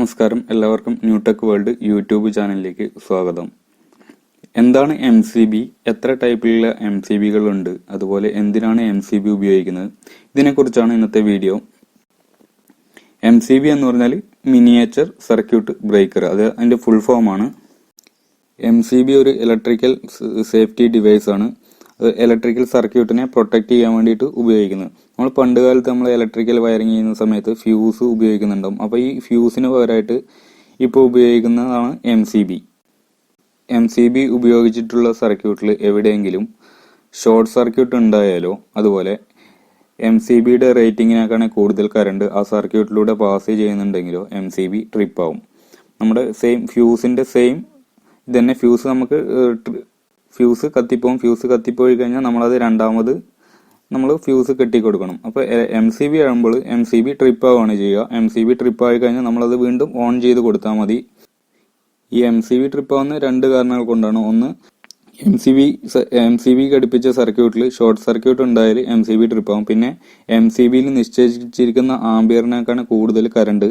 നമസ്കാരം. എല്ലാവർക്കും Newtech world YouTube ചാനലിലേക്ക് സ്വാഗതം. എന്താണ് എം സി ബി എത്ര ടൈപ്പിലുള്ള എം സി ബികളുണ്ട് അതുപോലെ എന്തിനാണ് എം സി ബി ഉപയോഗിക്കുന്നത്? ഇതിനെക്കുറിച്ചാണ് ഇന്നത്തെ വീഡിയോ. എം സി ബി എന്ന് പറഞ്ഞാൽ മിനിയേച്ചർ സർക്യൂട്ട് ബ്രേക്കർ അത് അതിന്റെ ഫുൾ ഫോമാണ് എം സി ബി ഒരു ഇലക്ട്രിക്കൽ സേഫ്റ്റി ഡിവൈസ് ആണ്. ഇലക്ട്രിക്കൽ സർക്യൂട്ടിനെ പ്രൊട്ടക്റ്റ് ചെയ്യാൻ വേണ്ടിയിട്ട് ഉപയോഗിക്കുന്നത് നമ്മൾ പണ്ട് കാലത്ത് നമ്മൾ ഇലക്ട്രിക്കൽ വയറിങ് ചെയ്യുന്ന സമയത്ത് ഫ്യൂസ് ഉപയോഗിക്കുന്നുണ്ടാവും. അപ്പോൾ ഈ ഫ്യൂസിന് പകരമായിട്ട് ഇപ്പോൾ ഉപയോഗിക്കുന്നതാണ് M C B M C B ഉപയോഗിച്ചിട്ടുള്ള സർക്യൂട്ടിൽ എവിടെയെങ്കിലും ഷോർട്ട് സർക്യൂട്ട് ഉണ്ടായാലോ അതുപോലെ എം സി ബിയുടെ റേറ്റിങ്ങിനേക്കാണ് കൂടുതൽ കറണ്ട് ആ സർക്യൂട്ടിലൂടെ പാസ് ചെയ്യുന്നുണ്ടെങ്കിലോ എം സി ബി ട്രിപ്പ് ആവും. നമ്മുടെ സെയിം ഫ്യൂസിന്റെ സെയിം ഇതന്നെ ഫ്യൂസ് നമുക്ക് ഫ്യൂസ് കത്തിപ്പോവും ഫ്യൂസ് കത്തിപ്പോയി കഴിഞ്ഞാൽ നമ്മളത് രണ്ടാമത് നമ്മൾ ഫ്യൂസ് കെട്ടി കൊടുക്കണം അപ്പോൾ എം സി ബി ആകുമ്പോൾ എം സി ബി ട്രിപ്പ് ആവുകയാണ് ചെയ്യുക. എം സി ബി ട്രിപ്പ് ആയി കഴിഞ്ഞാൽ നമ്മളത് വീണ്ടും ഓൺ ചെയ്ത് കൊടുത്താൽ മതി. ഈ എം സി ബി ട്രിപ്പ് ആവുന്ന രണ്ട് കാരണങ്ങൾ കൊണ്ടാണ്. ഒന്ന് M C B M C B ഘടിപ്പിച്ച സർക്യൂട്ടിൽ ഷോർട്ട് സർക്യൂട്ട് ഉണ്ടായാൽ എം സി ബി ട്രിപ്പ് ആവും. പിന്നെ എം സി ബിയിൽ നിശ്ചയിച്ചിരിക്കുന്ന ആംബിയറിനേക്കാണ് കൂടുതൽ കറണ്ട്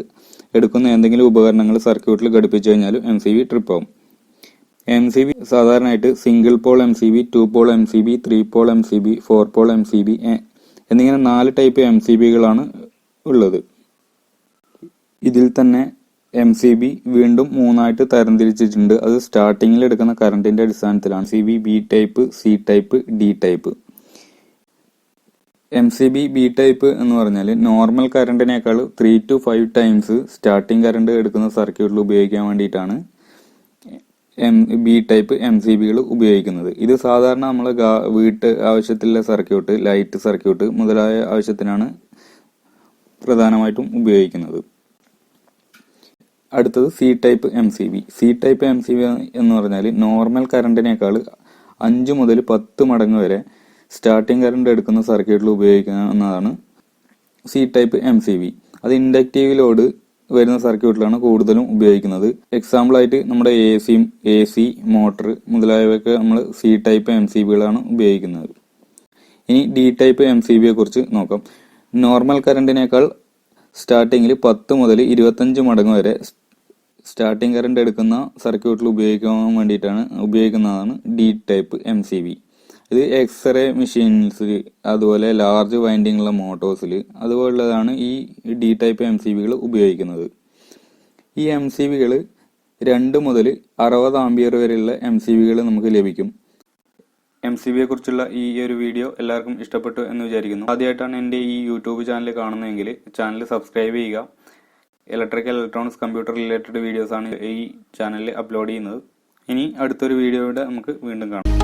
എടുക്കുന്ന എന്തെങ്കിലും ഉപകരണങ്ങൾ സർക്യൂട്ടിൽ ഘടിപ്പിച്ചു കഴിഞ്ഞാലും എം സി ബി ട്രിപ്പ് ആവും. എം സി ബി സാധാരണയായിട്ട് single pole M C B two pole M C B three pole M C B four pole M C B എന്നിങ്ങനെ നാല് ടൈപ്പ് എം സി ബികളാണ് ഉള്ളത്. ഇതിൽ തന്നെ എം സി ബി വീണ്ടും മൂന്നായിട്ട് തരംതിരിച്ചിട്ടുണ്ട്. അത് സ്റ്റാർട്ടിങ്ങിൽ എടുക്കുന്ന കറണ്ടിന്റെ അടിസ്ഥാനത്തിലാണ്. C B B type C type D type M C B B type എന്ന് പറഞ്ഞാൽ normal കറണ്ടിനേക്കാൾ three to five times starting current എടുക്കുന്ന സർക്യൂട്ടിൽ ഉപയോഗിക്കാൻ വേണ്ടിയിട്ടാണ് M B type M C ബികൾ ഉപയോഗിക്കുന്നത്. ഇത് സാധാരണ നമ്മൾ വീട്ട് ആവശ്യത്തിലുള്ള സർക്യൂട്ട് ലൈറ്റ് സർക്യൂട്ട് മുതലായ ആവശ്യത്തിനാണ് പ്രധാനമായിട്ടും ഉപയോഗിക്കുന്നത്. അടുത്തത് C type M C B C type M C B എന്ന് പറഞ്ഞാൽ നോർമൽ കറണ്ടിനേക്കാൾ അഞ്ച് മുതൽ പത്ത് മടങ്ങ് വരെ സ്റ്റാർട്ടിംഗ് കറണ്ട് എടുക്കുന്ന സർക്യൂട്ടിൽ ഉപയോഗിക്കുന്നതാണ് C type M C B അത് ഇൻഡക്റ്റീവ് ലോഡ് വരുന്ന സർക്യൂട്ടിലാണ് കൂടുതലും ഉപയോഗിക്കുന്നത്. എക്സാമ്പിൾ ആയിട്ട് നമ്മുടെ എ സിയും എ സി മോട്ടർ മുതലായവയൊക്കെ നമ്മൾ സി ടൈപ്പ് എം സി ബികളാണ് ഉപയോഗിക്കുന്നത്. ഇനി ഡി ടൈപ്പ് എം സി ബിയെ കുറിച്ച് നോക്കാം. നോർമൽ കറണ്ടിനേക്കാൾ സ്റ്റാർട്ടിങ്ങിൽ പത്ത് മുതൽ ഇരുപത്തഞ്ച് മടങ്ങ് വരെ സ്റ്റാർട്ടിംഗ് കറണ്ട് എടുക്കുന്ന സർക്യൂട്ടിൽ ഉപയോഗിക്കാൻ വേണ്ടിയിട്ടാണ് ഉപയോഗിക്കുന്നതാണ് D type M C B ഇത് എക്സ്റേ മെഷീൻസിൽ അതുപോലെ ലാർജ് വൈൻഡിങ് ഉള്ള മോട്ടോഴ്സിൽ അതുപോലുള്ളതാണ് ഈ ഡി ടൈപ്പ് എം സി ബികൾ ഉപയോഗിക്കുന്നത്. ഈ എം സി ബികൾ രണ്ട് മുതൽ അറുപത് ആംബിയർ വരെയുള്ള എം സി ബികൾ നമുക്ക് ലഭിക്കും. എം സി ബിയെ കുറിച്ചുള്ള ഈ ഒരു വീഡിയോ എല്ലാവർക്കും ഇഷ്ടപ്പെട്ടു എന്ന് വിചാരിക്കുന്നു. ആദ്യമായിട്ടാണ് എന്റെ ഈ യൂട്യൂബ് ചാനൽ കാണുന്നതെങ്കിൽ ചാനൽ സബ്സ്ക്രൈബ് ചെയ്യുക. ഇലക്ട്രിക്കൽ ഇലക്ട്രോണിക്സ് കമ്പ്യൂട്ടർ റിലേറ്റഡ് വീഡിയോസാണ് ഈ ചാനലിൽ അപ്ലോഡ് ചെയ്യുന്നത്. ഇനി അടുത്തൊരു വീഡിയോയുടെ നമുക്ക് വീണ്ടും കാണാം.